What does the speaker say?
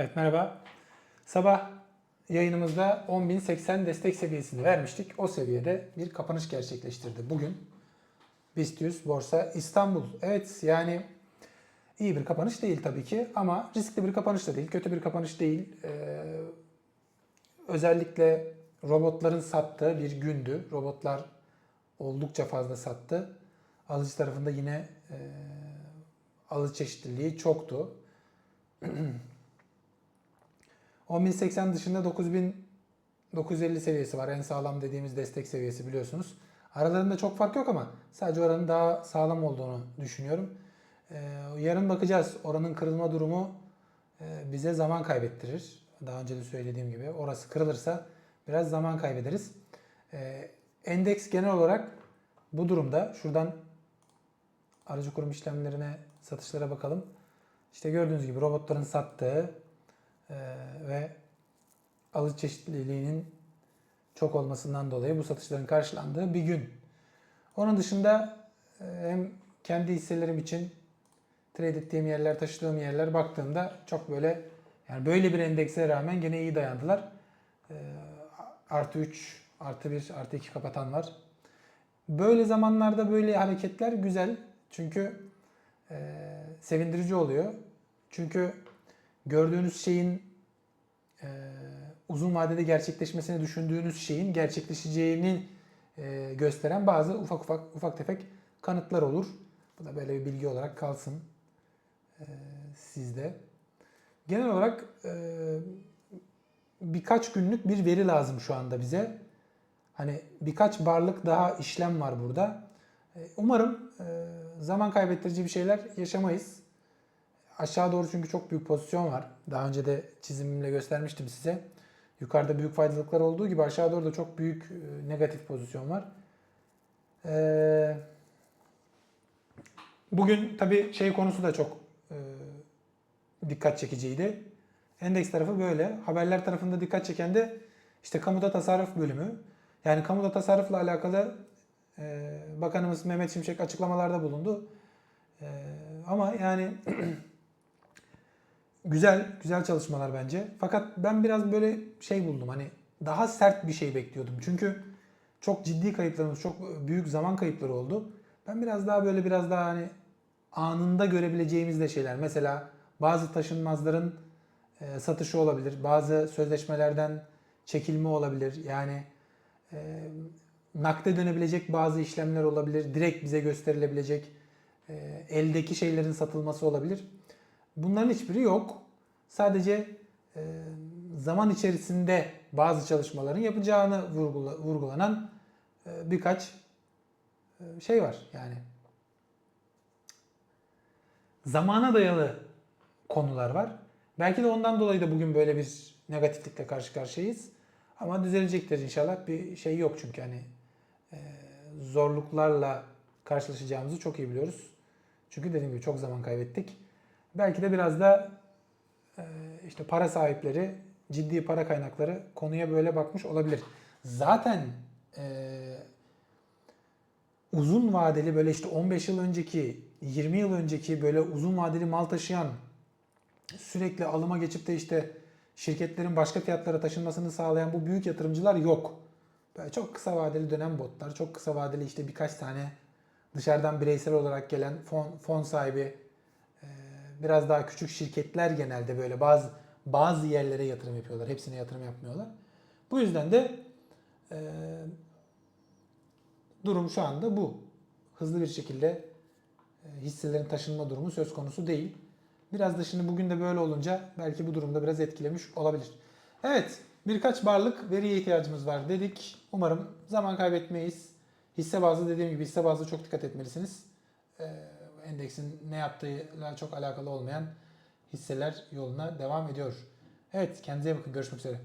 Evet merhaba. Sabah yayınımızda 10.080 destek seviyesini vermiştik. O seviyede bir kapanış gerçekleştirdi. Bugün BIST Borsa İstanbul. Evet yani iyi bir kapanış değil tabii ki ama riskli bir kapanış da değil, kötü bir kapanış değil. Ee, özellikle robotların sattığı bir gündü. Robotlar oldukça fazla sattı. Alıcı tarafında yine e, alıcı çeşitliliği çoktu. 10.080 dışında 9.950 seviyesi var. En sağlam dediğimiz destek seviyesi biliyorsunuz. Aralarında çok fark yok ama sadece oranın daha sağlam olduğunu düşünüyorum. Ee, yarın bakacağız. Oranın kırılma durumu e, bize zaman kaybettirir. Daha önce de söylediğim gibi. Orası kırılırsa biraz zaman kaybederiz. Ee, endeks genel olarak bu durumda. Şuradan aracı kurum işlemlerine, satışlara bakalım. İşte gördüğünüz gibi robotların sattığı ve alıcı çeşitliliğinin çok olmasından dolayı bu satışların karşılandığı bir gün. Onun dışında e, hem kendi hisselerim için trade ettiğim yerler, taşıdığım yerler baktığımda çok böyle yani böyle bir endekse rağmen gene iyi dayandılar. E, artı 3, artı 1, artı 2 kapatan var. Böyle zamanlarda böyle hareketler güzel. Çünkü e, sevindirici oluyor. Çünkü gördüğünüz şeyin e, uzun vadede gerçekleşmesini düşündüğünüz şeyin gerçekleşeceğini e, gösteren bazı ufak ufak ufak tefek kanıtlar olur. Bu da böyle bir bilgi olarak kalsın e, sizde. Genel olarak e, birkaç günlük bir veri lazım şu anda bize. Hani birkaç barlık daha işlem var burada. E, Umarım e, zaman kaybettirici bir şeyler yaşamayız. Aşağı doğru çünkü çok büyük pozisyon var. Daha önce de çizimimle göstermiştim size. Yukarıda büyük faydalıklar olduğu gibi aşağı doğru da çok büyük e, negatif pozisyon var. Ee, bugün tabii şey konusu da çok e, dikkat çekiciydi. Endeks tarafı böyle. Haberler tarafında dikkat çeken de işte kamuda tasarruf bölümü. Yani kamuda tasarrufla alakalı e, Bakanımız Mehmet Şimşek açıklamalarda bulundu. E, ama yani güzel güzel çalışmalar bence. Fakat ben biraz böyle şey buldum hani daha sert bir şey bekliyordum. Çünkü çok ciddi kayıplarımız, çok büyük zaman kayıpları oldu. Ben biraz daha böyle biraz daha hani anında görebileceğimiz de şeyler. Mesela bazı taşınmazların e, satışı olabilir. Bazı sözleşmelerden çekilme olabilir. Yani e, nakde dönebilecek bazı işlemler olabilir. Direkt bize gösterilebilecek e, eldeki şeylerin satılması olabilir. Bunların hiçbiri yok. Sadece e, zaman içerisinde bazı çalışmaların yapacağını vurgula- vurgulanan e, birkaç e, şey var. Yani zamana dayalı konular var. Belki de ondan dolayı da bugün böyle bir negatiflikle karşı karşıyayız. Ama düzelecektir inşallah. Bir şey yok çünkü hani e, zorluklarla karşılaşacağımızı çok iyi biliyoruz. Çünkü dediğim gibi çok zaman kaybettik. Belki de biraz da e, işte para sahipleri, ciddi para kaynakları konuya böyle bakmış olabilir. Zaten e, uzun vadeli böyle işte 15 yıl önceki, 20 yıl önceki böyle uzun vadeli mal taşıyan sürekli alıma geçip de işte şirketlerin başka fiyatlara taşınmasını sağlayan bu büyük yatırımcılar yok. Böyle çok kısa vadeli dönem botlar, çok kısa vadeli işte birkaç tane dışarıdan bireysel olarak gelen fon, fon sahibi, biraz daha küçük şirketler genelde böyle bazı bazı yerlere yatırım yapıyorlar. Hepsine yatırım yapmıyorlar. Bu yüzden de e, durum şu anda bu. Hızlı bir şekilde e, hisselerin taşınma durumu söz konusu değil. Biraz da şimdi bugün de böyle olunca belki bu durumda biraz etkilemiş olabilir. Evet, birkaç barlık veriye ihtiyacımız var dedik. Umarım zaman kaybetmeyiz. Hisse bazlı dediğim gibi hisse bazlı çok dikkat etmelisiniz. Ee, endeksin ne yaptığıyla çok alakalı olmayan hisseler yoluna devam ediyor. Evet, kendinize iyi bakın. Görüşmek üzere.